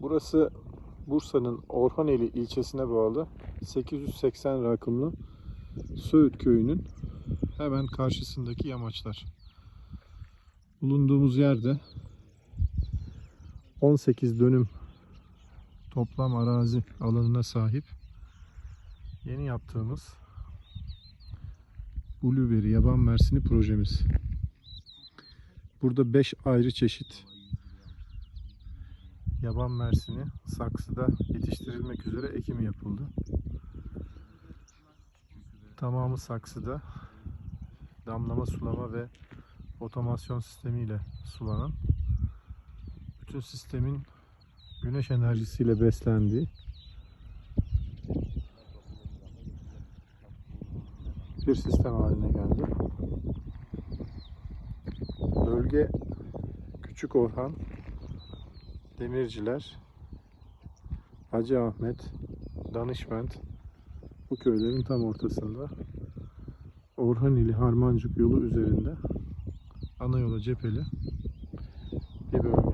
Burası Bursa'nın Orhaneli ilçesine bağlı 880 rakımlı Söğüt köyünün hemen karşısındaki yamaçlar. Bulunduğumuz yerde 18 dönüm toplam arazi alanına sahip yeni yaptığımız Blueberry yaban mersini projemiz. Burada 5 ayrı çeşit yaban mersini saksıda yetiştirilmek üzere ekimi yapıldı. Tamamı saksıda damlama sulama ve otomasyon sistemiyle sulanan bütün sistemin güneş enerjisiyle beslendiği bir sistem haline geldi. Bölge Küçük Orhan, Demirciler, Hacı Ahmet, Danışment bu köylerin tam ortasında Orhaneli Harmancık yolu üzerinde ana yola cepheli bir bölge.